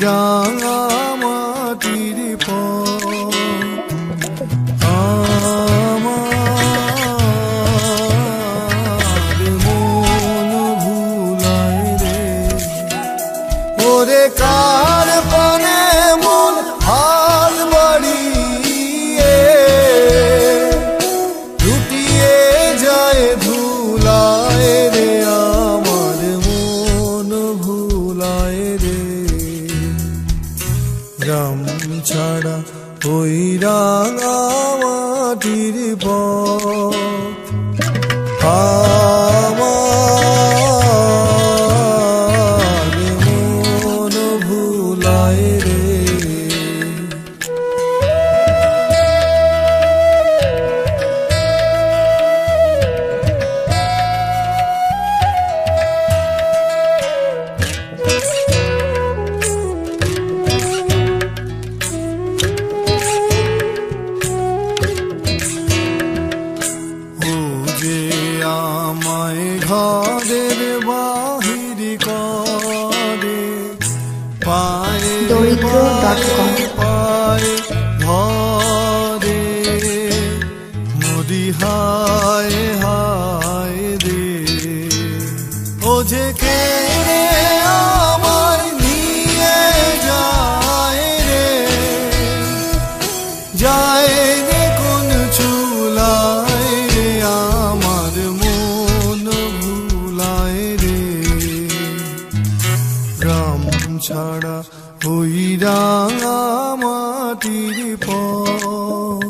ওই রাঙা মাটির পথ আমার রে। ওরে কার গ্রাম ছাড়া ওই রাঙা মাটির পথ। মন ভুলায় রে। ঘরের বাহির করে পায়ে পায়ে ধরে। মোদি হায় হায় রে ও যে কে রে ছাড়া ওই রাঙা মাটির পথ।